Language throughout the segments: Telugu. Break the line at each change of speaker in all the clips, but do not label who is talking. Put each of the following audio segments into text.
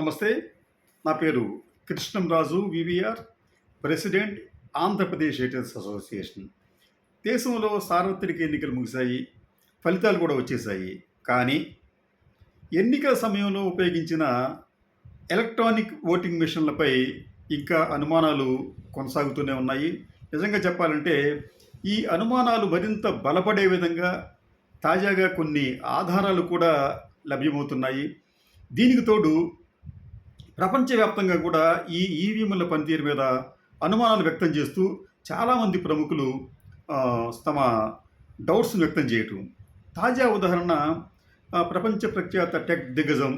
నమస్తే నా పేరు Krishnamraju VVR president Andhra Pradesh editors association. దేశంలో సార్వత్రిక ఎన్నికలు ముగిశాయి ఫలితాలు కూడా వచ్చేసాయి కానీ ఎన్నికల సమయంలో ఉపయోగించిన ఎలక్ట్రానిక్ ఓటింగ్ మిషన్లపై ఇంకా అనుమానాలు కొనసాగుతూనే ఉన్నాయి. నిజంగా చెప్పాలంటే ఈ అనుమానాలు మరింత బలపడే విధంగా తాజాగా కొన్ని ఆధారాలు కూడా లభ్యమవుతున్నాయి. దీనికి తోడు ప్రపంచవ్యాప్తంగా కూడా ఈ ఈవీఎంల పనితీరు మీద అనుమానాలు వ్యక్తం చేస్తూ చాలామంది ప్రముఖులు తమ డౌట్స్ను వ్యక్తం చేయటం. తాజా ఉదాహరణ ప్రపంచ ప్రఖ్యాత టెక్ దిగ్గజం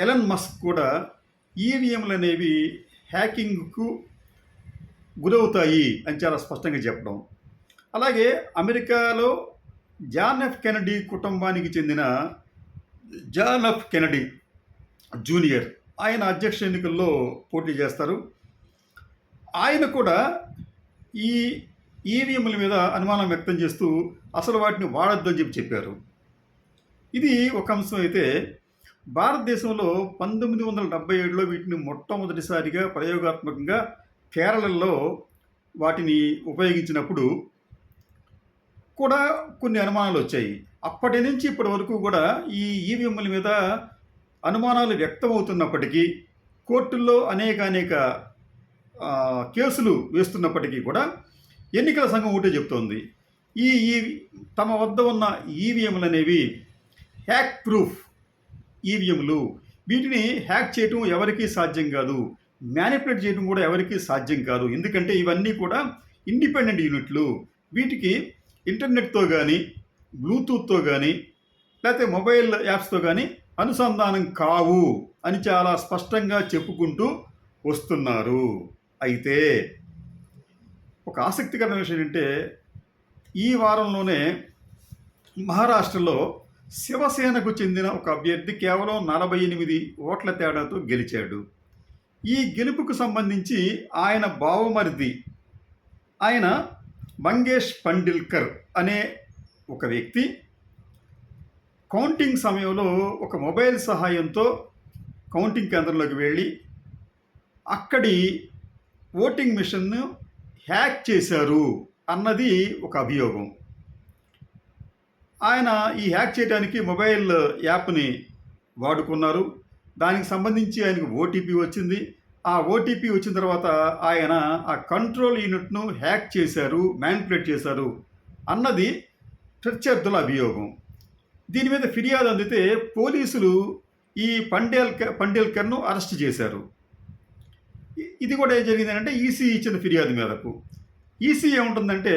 ఎలన్ మస్క్ కూడా ఈవీఎంలు అనేవి హ్యాకింగ్కు గురవుతాయి అని చాలా స్పష్టంగా చెప్పడం. అలాగే అమెరికాలో జాన్ ఎఫ్ కెనడీ కుటుంబానికి చెందిన జాన్ ఎఫ్ కెనడీ జూనియర్ ఆయన అధ్యక్ష ఎన్నికల్లో పోటీ చేస్తారు. ఆయన కూడా ఈ ఈవీఎంల మీద అనుమానం వ్యక్తం చేస్తూ అసలు వాటిని వాడొద్దని చెప్పి చెప్పారు. ఇది ఒక అంశం అయితే భారతదేశంలో పంతొమ్మిది వందల డెబ్బై ఏడులో వీటిని మొట్టమొదటిసారిగా ప్రయోగాత్మకంగా కేరళలో వాటిని ఉపయోగించినప్పుడు కూడా కొన్ని అనుమానాలు వచ్చాయి. అప్పటి నుంచి ఇప్పటి వరకు కూడా ఈ ఈవీఎంల మీద అనుమానాలు వ్యక్తమవుతున్నప్పటికీ కోర్టుల్లో అనేక అనేక కేసులు వేస్తున్నప్పటికీ కూడా ఎన్నికల సంఘం ఒకటే చెప్తోంది. ఈ ఈ తమ వద్ద ఉన్న ఈవీఎంలు అనేవి హ్యాక్ ప్రూఫ్ ఈవీఎంలు. వీటిని హ్యాక్ చేయటం ఎవరికీ సాధ్యం కాదు. మ్యానిపులేట్ చేయడం కూడా ఎవరికీ సాధ్యం కాదు. ఎందుకంటే ఇవన్నీ కూడా ఇండిపెండెంట్ యూనిట్లు. వీటికి ఇంటర్నెట్తో కానీ బ్లూటూత్తో కానీ లేకపోతే మొబైల్ యాప్స్తో కానీ అనుసంధానం కావు అని చాలా స్పష్టంగా చెప్పుకుంటూ వస్తున్నారు. అయితే ఒక ఆసక్తికరమైన విషయం ఏంటంటే ఈ వారంలోనే మహారాష్ట్రలో శివసేనకు చెందిన ఒక అభ్యర్థి కేవలం నలభై ఎనిమిది ఓట్ల తేడాతో గెలిచాడు. ఈ గెలుపుకు సంబంధించి ఆయన బావమరిది ఆయన మంగేష్ పండిల్కర్ అనే ఒక వ్యక్తి కౌంటింగ్ సమయంలో ఒక మొబైల్ సహాయంతో కౌంటింగ్ కేంద్రంలోకి వెళ్ళి అక్కడి ఓటింగ్ మిషన్ను హ్యాక్ చేశారు అన్నది ఒక అభియోగం. ఆయన ఈ హ్యాక్ చేయడానికి మొబైల్ యాప్ని వాడుకున్నారు. దానికి సంబంధించి ఆయనకు ఓటీపీ వచ్చింది. ఆ ఓటీపీ వచ్చిన తర్వాత ఆయన ఆ కంట్రోల్ యూనిట్ను హ్యాక్ చేశారు మ్యానిపులేట్ చేశారు అన్నది ప్రత్యర్థుల అభియోగం. దీని మీద ఫిర్యాదు అందితే పోలీసులు ఈ పండేల్కర్ పండేల్కర్ను అరెస్ట్ చేశారు. ఇది కూడా ఏం జరిగిందంటే ఈసీ ఇచ్చిన ఫిర్యాదు మేరకు. ఈసీ ఏముంటుందంటే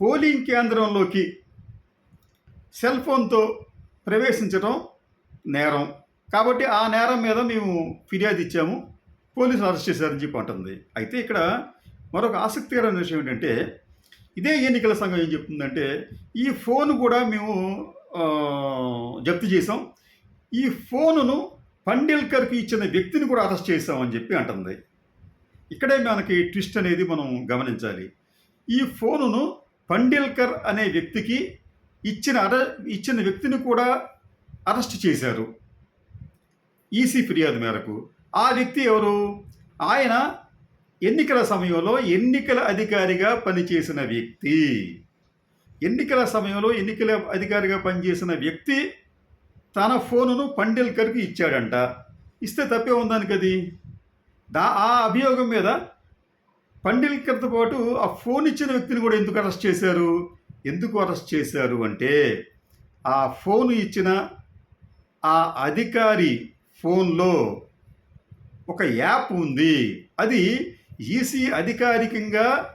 పోలింగ్ కేంద్రంలోకి సెల్ ఫోన్తో ప్రవేశించడం నేరం. కాబట్టి ఆ నేరం మీద మేము ఫిర్యాదు ఇచ్చాము. పోలీసులు అరెస్ట్ చేశారని చెప్పి అంటుంది. అయితే ఇక్కడ మరొక ఆసక్తికరమైన విషయం ఏంటంటే ఇదే ఎన్నికల సంఘం ఏం చెప్తుందంటే ఈ ఫోన్ కూడా మేము జప్తు చేసాం ఈ ఫోనును పండేల్కర్కి ఇచ్చిన వ్యక్తిని కూడా అరెస్ట్ చేశామని చెప్పి అంటుంది. ఇక్కడే మనకి ట్విస్ట్ అనేది మనం గమనించాలి. ఈ ఫోనును పండేల్కర్ అనే వ్యక్తికి ఇచ్చిన అర ఇచ్చిన వ్యక్తిని కూడా అరెస్ట్ చేశారు. ఈసీ ఫిర్యాదు మేరకు. ఆ వ్యక్తి ఎవరు? ఆయన ఎన్నికల సమయంలో ఎన్నికల అధికారిగా పనిచేసిన వ్యక్తి. ఎన్నికల సమయంలో ఎన్నికల అధికారిగా పనిచేసిన వ్యక్తి తన ఫోనును పండేల్కర్కి ఇచ్చాడంట. ఇస్తే తప్పే ఉందానికి అది దా ఆ అభియోగం మీద పండిల్కర్తో పాటు ఆ ఫోన్ ఇచ్చిన వ్యక్తిని కూడా ఎందుకు అరెస్ట్ చేశారు? ఎందుకు అరెస్ట్ చేశారు అంటే ఆ ఫోన్ ఇచ్చిన ఆ అధికారి ఫోన్లో ఒక యాప్ ఉంది. అది ఈసీ అధికారికంగా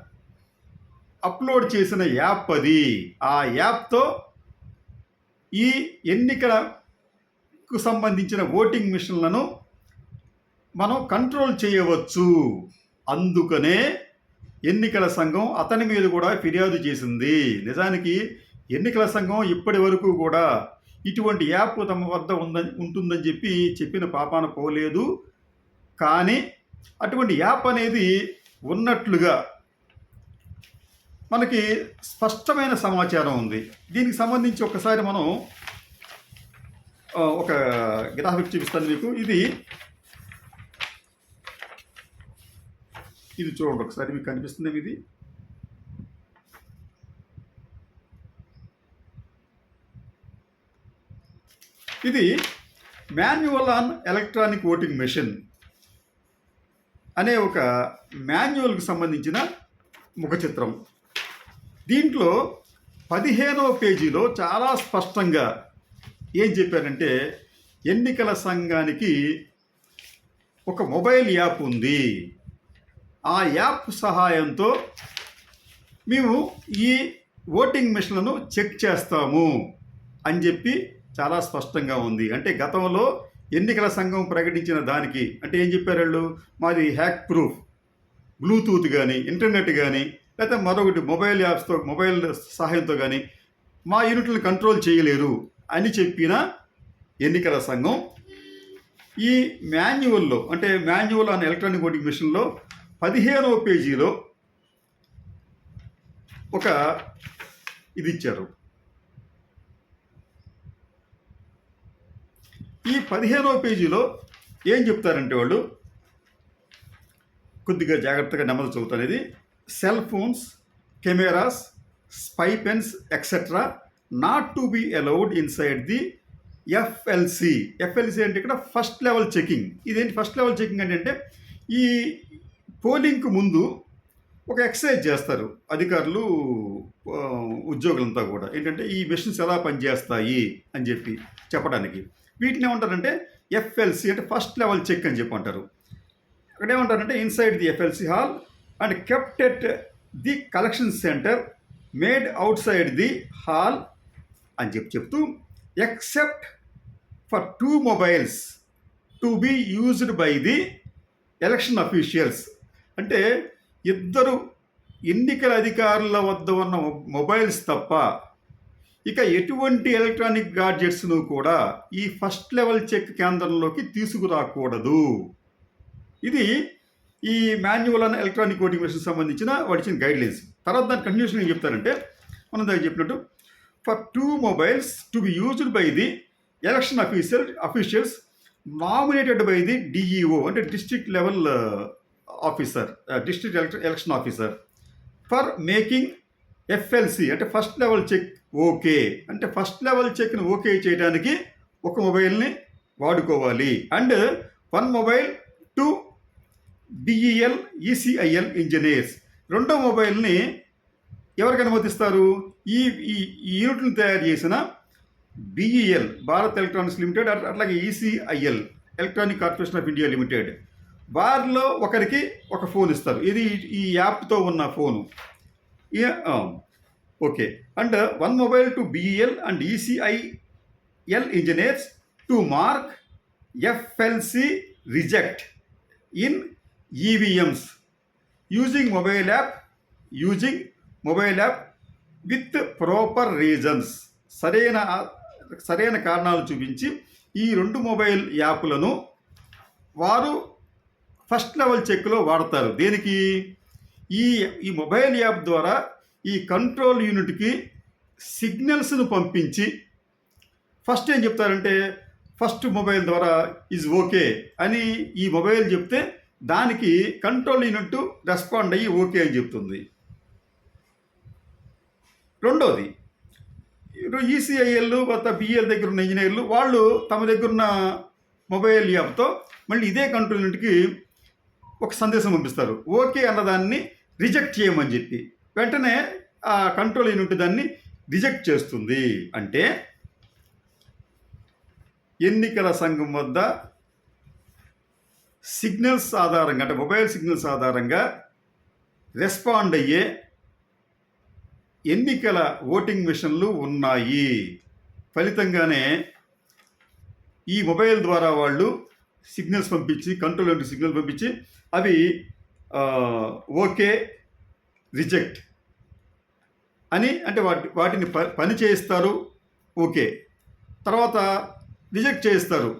అప్లోడ్ చేసిన యాప్ అది. ఆ యాప్తో ఈ ఎన్నికలకు సంబంధించిన ఓటింగ్ మిషన్లను మనం కంట్రోల్ చేయవచ్చు. అందుకనే ఎన్నికల సంఘం అతని మీద కూడా ఫిర్యాదు చేసింది. నిజానికి ఎన్నికల సంఘం ఇప్పటి వరకు కూడా ఇటువంటి యాప్ తమ వద్ద ఉందని ఉంటుందని చెప్పి చెప్పిన పాపాన పోలేదు. కానీ అటువంటి యాప్ అనేది ఉన్నట్లుగా మనకి స్పష్టమైన సమాచారం ఉంది. దీనికి సంబంధించి ఒకసారి మనం ఒక గ్రాఫిక్ చూపిస్తాను మీకు. ఇది ఇది చూడండి ఒకసారి మీకు కనిపిస్తుంది ఇది. ఇది manual on electronic voting machine అనే ఒక మాన్యువల్కి సంబంధించిన ముఖ చిత్రం దీంట్లో పదిహేనవ పేజీలో చాలా స్పష్టంగా ఏం చెప్పారంటే ఎన్నికల సంఘానికి ఒక మొబైల్ యాప్ ఉంది. ఆ యాప్ సహాయంతో మేము ఈ ఓటింగ్ మిషన్లను చెక్ చేస్తాము అని చెప్పి చాలా స్పష్టంగా ఉంది. అంటే గతంలో ఎన్నికల సంఘం ప్రకటించిన దానికి అంటే ఏం చెప్పారు వాళ్ళు? మాది హ్యాక్ ప్రూఫ్. బ్లూటూత్ కానీ ఇంటర్నెట్ కానీ లేకపోతే మరొకటి మొబైల్ యాప్స్తో మొబైల్ సహాయంతో కానీ మా యూనిట్లను కంట్రోల్ చేయలేరు అని చెప్పిన ఎన్నికల సంఘం ఈ మాన్యువల్లో అంటే మాన్యువల్ అనే ఎలక్ట్రానిక్ ఓటింగ్ మిషన్లో పదిహేనవ పేజీలో ఒక ఇది ఇచ్చారు. ఈ పదిహేనవ పేజీలో ఏం చెప్తారంటే వాళ్ళు కొద్దిగా జాగ్రత్తగా నెమ్మది చదువుతాను ఇది cell phones cameras spy pens etcetera not to be allowed inside the FLC FLC అంటే ఇక్కడ ఫస్ట్ లెవెల్ చెకింగ్ ఇదేంటి ఫస్ట్ లెవెల్ చెకింగ్ అంటే ఈ పోలింగ్కు ముందు ఒక ఎక్సర్సైజ్ చేస్తారు అధికారులు ఉద్యోగులంతా కూడా. ఏంటంటే ఈ మిషన్స్ ఎలా పనిచేస్తాయి అని చెప్పి చెప్పడానికి. వీటిని ఏమంటారంటే ఎఫ్ఎల్సి అంటే ఫస్ట్ లెవెల్ చెక్ అని చెప్పి అంటారు. అక్కడ ఏమంటారంటే inside the FLC hall and kept at the collection centre made outside the hall అని చెప్పి చెప్తూ except for two mobiles to be used by the election officials అంటే ఇద్దరు ఎన్నికల అధికారుల వద్ద ఉన్న మొబైల్స్ తప్ప ఇక ఎటువంటి ఎలక్ట్రానిక్ గాడ్జెట్స్ను కూడా ఈ ఫస్ట్ లెవెల్ చెక్ కేంద్రంలోకి తీసుకురాకూడదు. ఇది ఈ manual and electronic voting machine సంబంధించిన వాటి ఇచ్చిన గైడ్ లైన్స్ తర్వాత దాని కంటిన్యూషన్ ఏం చెప్తారంటే మనం దానికి చెప్పినట్టు for two mobiles to be used by the election official officials nominated by the DEO అంటే district level officer district election officer for making FLC అంటే ఫస్ట్ లెవెల్ చెక్ ఓకే అంటే ఫస్ట్ లెవెల్ చెక్ని ఓకే చేయడానికి ఒక మొబైల్ని వాడుకోవాలి. And one mobile to DEL ECIL engineers రెండో మొబైల్ని ఎవరికి అనుమతిస్తారు? ఈ ఈ ఈ యూనిట్ని తయారు చేసిన బిఈఎల్ భారత్ ఎలక్ట్రానిక్స్ లిమిటెడ్ అట్లాగే ECIL electronic corporation of India limited వారిలో ఒకరికి ఒక ఫోన్ ఇస్తారు. ఇది ఈ యాప్తో ఉన్న phone okay. And one mobile to BEL and ECIL engineers to mark FLC reject in EVMs using mobile app using mobile app with proper reasons సరైన సరైన కారణాలు చూపించి ఈ రెండు మొబైల్ యాప్లను వారు ఫస్ట్ లెవెల్ చెక్లో వాడతారు. దేనికి? ఈ ఈ మొబైల్ యాప్ ద్వారా ఈ కంట్రోల్ యూనిట్కి సిగ్నల్స్ను పంపించి ఫస్ట్ ఏం చెప్తారంటే ఫస్ట్ మొబైల్ ద్వారా ఈజ్ ఓకే అని ఈ మొబైల్ చెప్తే దానికి కంట్రోల్ యూనిట్ రెస్పాండ్ అయ్యి ఓకే అని చెప్తుంది. రెండోది ఈసీఐఎల్ కొత్త బిఎల్ దగ్గర ఉన్న ఇంజనీర్లు వాళ్ళు తమ దగ్గర ఉన్న మొబైల్ యాప్తో మళ్ళీ ఇదే కంట్రోల్ యూనిట్కి ఒక సందేశం పంపిస్తారు. ఓకే అన్నదాన్ని రిజెక్ట్ చేయమని చెప్పి వెంటనే ఆ కంట్రోల్ యూనిట్ దాన్ని రిజెక్ట్ చేస్తుంది. అంటే ఎన్నికల సంఘం వద్ద సిగ్నల్స్ ఆధారంగా అంటే మొబైల్ సిగ్నల్స్ ఆధారంగా రెస్పాండ్ అయ్యే ఎన్నికల ఓటింగ్ మిషన్లు ఉన్నాయి. ఫలితంగానే ఈ మొబైల్ ద్వారా వాళ్ళు సిగ్నల్స్ పంపించి కంట్రోల్ అంటే సిగ్నల్ పంపించి అవి ఓకే రిజెక్ట్ అని అంటే వాటి వాటిని ప పని చేయిస్తారు ఓకే. తర్వాత రిజెక్ట్ చేయిస్తారు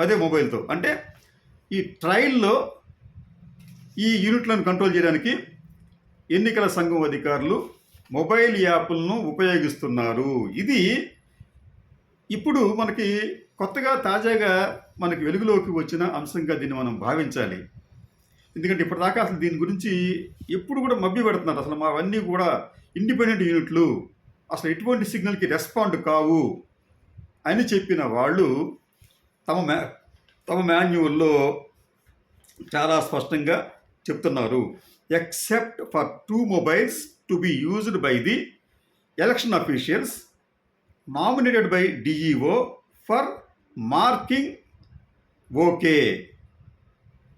అదే మొబైల్తో. అంటే ఈ ట్రయల్లో ఈ యూనిట్లను కంట్రోల్ చేయడానికి ఎన్నికల సంఘం అధికారులు మొబైల్ యాప్లను ఉపయోగిస్తున్నారు. ఇది ఇప్పుడు మనకి కొత్తగా తాజాగా మనకి వెలుగులోకి వచ్చిన అంశంగా దీన్ని మనం భావించాలి. ఎందుకంటే ఇప్పటిదాకా అసలు దీని గురించి ఎప్పుడు కూడా మభ్య పెడుతున్నారు. అసలు మావన్నీ కూడా ఇండిపెండెంట్ యూనిట్లు. అసలు ఎటువంటి సిగ్నల్కి రెస్పాండ్ కావు అని చెప్పిన వాళ్ళు తమ మ్యా తమ మాన్యువల్లో చాలా స్పష్టంగా చెప్తున్నారు. Except for two mobiles to be used by the election officials nominated by DEO for marking okay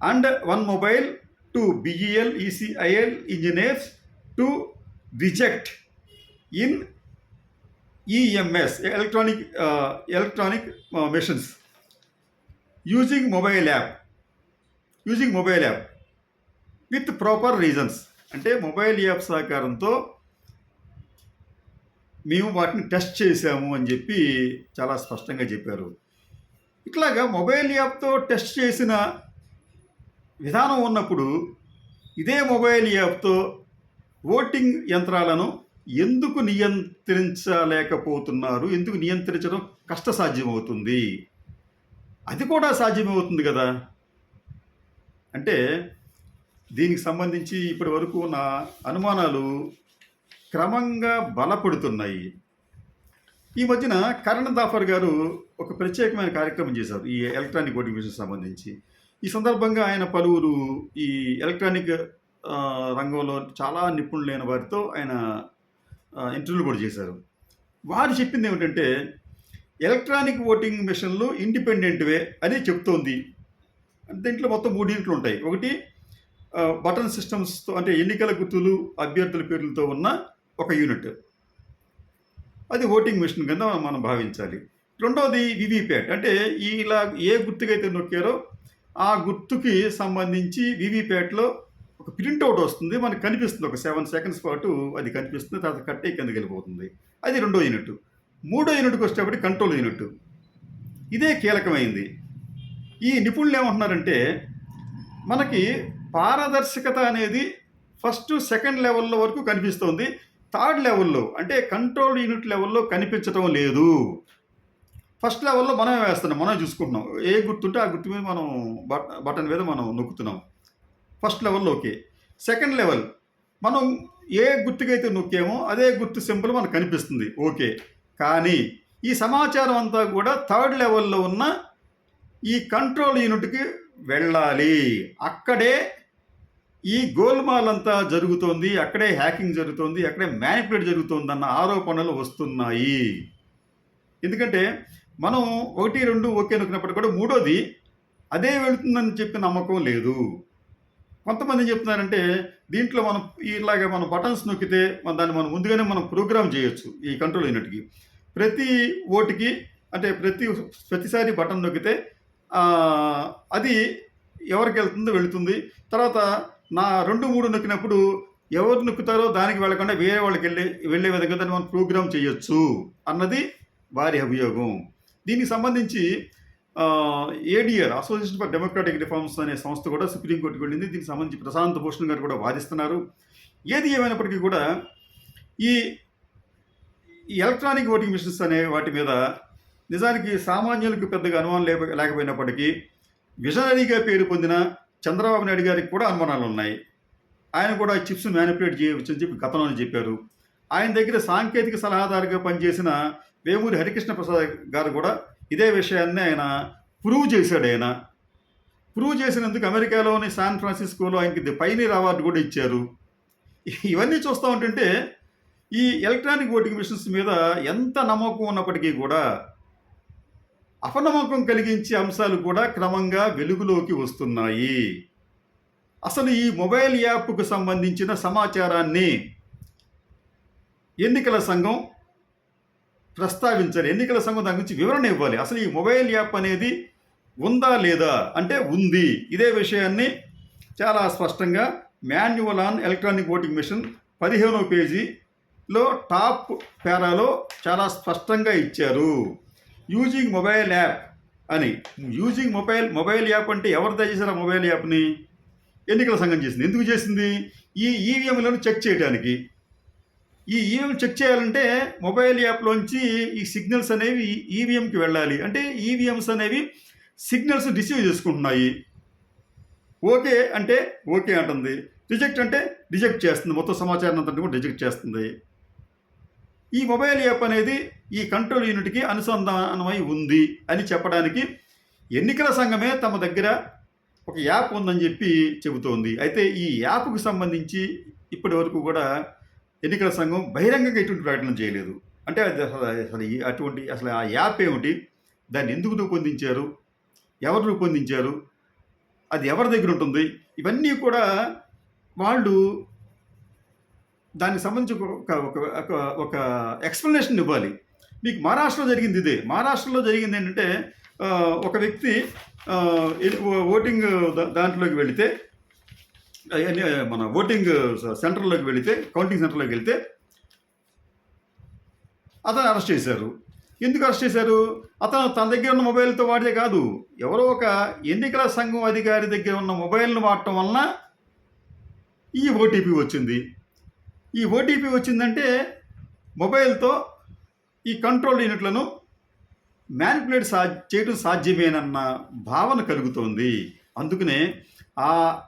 and one mobile to BEL ECIL engineers to reject in EMS electronic electronic machines using mobile app using mobile app with proper reasons అంటే మొబైల్ యాప్ సహకారంతో మేము వాటిని టెస్ట్ చేసాము అని చెప్పి చాలా స్పష్టంగా చెప్పారు. ఇట్లాగా మొబైల్ యాప్తో టెస్ట్ చేసిన విధానం ఉన్నప్పుడు ఇదే మొబైల్ యాప్తో ఓటింగ్ యంత్రాలను ఎందుకు నియంత్రించలేకపోతున్నారు? ఎందుకు నియంత్రించడం కష్టసాధ్యమవుతుంది? అది కూడా సాధ్యమవుతుంది కదా? అంటే దీనికి సంబంధించి ఇప్పటి వరకు ఉన్న అనుమానాలు క్రమంగా బలపడుతున్నాయి. ఈ మధ్యన కరణ్ దాఫర్ గారు ఒక ప్రత్యేకమైన కార్యక్రమం చేశారు ఈ ఎలక్ట్రానిక్ ఓటింగ్ మిషన్ సంబంధించి. ఈ సందర్భంగా ఆయన పలువురు ఈ ఎలక్ట్రానిక్ రంగంలో చాలా నిపుణులైన వారితో ఆయన ఇంటర్వ్యూ ఇంటర్వ్యూలు కూడా చేశారు. వారు చెప్పింది ఏమిటంటే ఎలక్ట్రానిక్ ఓటింగ్ మిషన్లు ఇండిపెండెంట్వే అని చెప్తోంది. దీంట్లో మొత్తం మూడు యూనిట్లు ఉంటాయి. ఒకటి బటన్ సిస్టమ్స్తో అంటే ఎన్నికల గుర్తులు అభ్యర్థుల పేర్లతో ఉన్న ఒక యూనిట్. అది ఓటింగ్ మిషన్ కింద మనం భావించాలి. రెండవది వివిప్యాట్. అంటే ఇలా ఏ గుర్తుకైతే నొక్కారో ఆ గుర్తుకి సంబంధించి వివిప్యాట్లో ఒక ప్రింట్అవుట్ వస్తుంది. మనకు కనిపిస్తుంది. ఒక సెవెన్ సెకండ్స్ పాటు అది కనిపిస్తుంది. తర్వాత కట్టే కిందకి వెళ్ళిపోతుంది. అది రెండో యూనిట్. మూడో యూనిట్కి వచ్చేటప్పటికి కంట్రోల్ యూనిట్. ఇదే కీలకమైంది. ఈ నిపుణులు ఏమంటున్నారంటే మనకి పారదర్శకత అనేది ఫస్ట్ సెకండ్ లెవెల్లో వరకు కనిపిస్తుంది. థర్డ్ లెవెల్లో అంటే కంట్రోల్ యూనిట్ లెవెల్లో కనిపించటం లేదు. ఫస్ట్ లెవెల్లో మనమే వేస్తున్నాం మనమే చూసుకుంటున్నాం. ఏ గుర్తుంటే ఆ గుర్తు మీద మనం బట్ బటన్ మీద మనం నొక్కుతున్నాం. ఫస్ట్ లెవెల్లో ఓకే. సెకండ్ లెవెల్ మనం ఏ గుర్తుకైతే నొక్కామో అదే గుర్తు సింపుల్ మనకు కనిపిస్తుంది. ఓకే. కానీ ఈ సమాచారం అంతా కూడా థర్డ్ లెవెల్లో ఉన్న ఈ కంట్రోల్ యూనిట్కి వెళ్ళాలి. అక్కడే ఈ గోల్మాల్ అంతా జరుగుతోంది అక్కడే హ్యాకింగ్ జరుగుతోంది అక్కడే మ్యానిపులేట్ జరుగుతోంది అన్న ఆరోపణలు వస్తున్నాయి. ఎందుకంటే మనం ఒకటి రెండు ఓకే నొక్కినప్పుడు కూడా మూడోది అదే వెళుతుందని చెప్పి నమ్మకం లేదు. కొంతమంది ఏం చెప్తున్నారంటే దీంట్లో మనం ఇలాగ మనం బటన్స్ నొక్కితే మన దాన్ని మనం ముందుగానే మనం ప్రోగ్రామ్ చేయొచ్చు ఈ కంట్రోల్ యూనిట్కి. ప్రతి ఓటుకి అంటే ప్రతి ప్రతిసారి బటన్ నొక్కితే అది ఎవరికి వెళ్తుందో వెళుతుంది. తర్వాత నా రెండు మూడు నొక్కినప్పుడు ఎవరు నొక్కుతారో దానికి వెళ్ళకుండా వేరే వాళ్ళకి వెళ్ళే వెళ్ళే విధంగా దాన్ని మనం ప్రోగ్రామ్ చేయొచ్చు అన్నది వారి అభియోగం. దీనికి సంబంధించి ADR association for democratic reforms అనే సంస్థ కూడా సుప్రీంకోర్టుకు వెళ్ళింది. దీనికి సంబంధించి ప్రశాంత్ భూషణ్ గారు కూడా వాదిస్తున్నారు. ఏది ఏమైనప్పటికీ కూడా ఈ ఎలక్ట్రానిక్ ఓటింగ్ మిషన్స్ అనే వాటి మీద నిజానికి సామాన్యులకు పెద్దగా అనుమానం లేక లేకపోయినప్పటికీ విజనరీగా పేరు పొందిన చంద్రబాబు నాయుడు గారికి కూడా అనుమానాలు ఉన్నాయి. ఆయన కూడా చిప్స్ మ్యానిపులేట్ చేయవచ్చు అని చెప్పి గతంలోనే చెప్పారు. ఆయన దగ్గర సాంకేతిక సలహాదారుగా పనిచేసిన వేమూరి హరికృష్ణ ప్రసాద్ గారు కూడా ఇదే విషయాన్ని ఆయన ప్రూవ్ చేశాడు ఆయన. ప్రూవ్ చేసినందుకు అమెరికాలోని శాన్ ఫ్రాన్సిస్కోలో ఆయనకి ది పైనీర్ అవార్డు కూడా ఇచ్చారు. ఇవన్నీ చూస్తూ ఉంటుంటే ఈ ఎలక్ట్రానిక్ ఓటింగ్ మిషన్స్ మీద ఎంత నమ్మకం ఉన్నప్పటికీ కూడా అపనమ్మకం కలిగించే అంశాలు కూడా క్రమంగా వెలుగులోకి వస్తున్నాయి. అసలు ఈ మొబైల్ యాప్కు సంబంధించిన సమాచారాన్ని ఎన్నికల సంఘం ప్రస్తావించాలి. ఎన్నికల సంఘం దాని గురించి వివరణ ఇవ్వాలి. అసలు ఈ మొబైల్ యాప్ అనేది ఉందా లేదా అంటే ఉంది. ఇదే విషయాన్ని చాలా స్పష్టంగా manual on electronic voting machine పదిహేనవ పేజీలో టాప్ పేరాలో చాలా స్పష్టంగా ఇచ్చారు. యూజింగ్ మొబైల్ యాప్ అని. యూజింగ్ మొబైల్ మొబైల్ యాప్ అంటే ఎవరు దయచేసారు ఆ మొబైల్ యాప్ని? ఎన్నికల సంఘం చేసింది. ఎందుకు చేసింది? ఈ ఈవీఎంలను చెక్ చేయడానికి ఈ ఈవీఎం చెక్ చేయాలంటే మొబైల్ యాప్లోంచి ఈ సిగ్నల్స్ అనేవి ఈవీఎంకి వెళ్ళాలి. అంటే ఈవీఎంస్ అనేవి సిగ్నల్స్ రిసీవ్ చేసుకుంటున్నాయి. ఓకే అంటే ఓకే అంటుంది. రిజెక్ట్ అంటే రిజెక్ట్ చేస్తుంది. మొత్తం సమాచారం అంతా కూడా రిజెక్ట్ చేస్తుంది. ఈ మొబైల్ యాప్ అనేది ఈ కంట్రోల్ యూనిట్కి అనుసంధానమై ఉంది అని చెప్పడానికి ఎన్నికల సంఘమే తమ దగ్గర ఒక యాప్ ఉందని చెప్పి చెబుతోంది. అయితే ఈ యాప్కు సంబంధించి ఇప్పటి వరకు కూడా ఎన్నికల సంఘం బహిరంగంగా ఎటువంటి ప్రకటన చేయలేదు. అంటే అసలు అటువంటి అసలు ఆ యాప్ ఏమిటి? దాన్ని ఎందుకు రూపొందించారు? ఎవరు రూపొందించారు? అది ఎవరి దగ్గర ఉంటుంది? ఇవన్నీ కూడా వాళ్ళు దానికి సంబంధించి ఒక ఒక ఒక ఒక ఎక్స్ప్లెనేషన్ ఇవ్వాలి. మీకు మహారాష్ట్రలో జరిగింది ఇదే. మహారాష్ట్రలో జరిగింది ఏంటంటే ఒక వ్యక్తి ఓటింగ్ దాంట్లోకి వెళితే మన ఓటింగ్ సెంటర్లోకి వెళితే కౌంటింగ్ సెంటర్లోకి వెళితే అతను అరెస్ట్ చేశారు. ఎందుకు అరెస్ట్ చేశారు? అతను తన దగ్గర ఉన్న మొబైల్తో వాడితే కాదు. ఎవరో ఒక ఎన్నికల సంఘం అధికారి దగ్గర ఉన్న మొబైల్ను వాడటం వలన ఈ ఓటీపీ వచ్చింది. ఈ ఓటీపీ వచ్చిందంటే మొబైల్తో ఈ కంట్రోల్ యూనిట్లను మ్యానిపులేట్ సా చేయడం సాధ్యమేనన్న భావన కలుగుతోంది. అందుకనే ఆ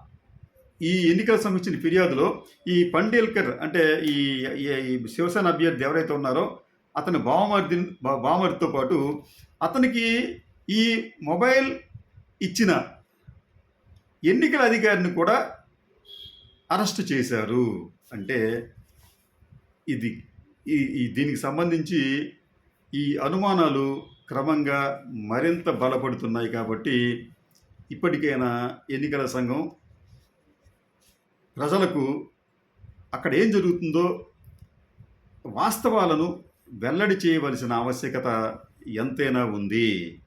ఈ ఎన్నికల సంబంధించిన ఫిర్యాదులో ఈ పండేల్కర్ అంటే ఈ శివసేన అభ్యర్థి ఎవరైతే ఉన్నారో అతని బావమర్ది బావమర్దితో పాటు అతనికి ఈ మొబైల్ ఇచ్చిన ఎన్నికల అధికారిని కూడా అరెస్ట్ చేశారు. అంటే ఇది ఈ దీనికి సంబంధించి ఈ అనుమానాలు క్రమంగా మరింత బలపడుతున్నాయి కాబట్టి ఇప్పటికైనా ఎన్నికల సంఘం ప్రజలకు అక్కడ ఏం జరుగుతుందో వాస్తవాలను వెల్లడి చేయవలసిన ఆవశ్యకత ఎంతైనా ఉంది.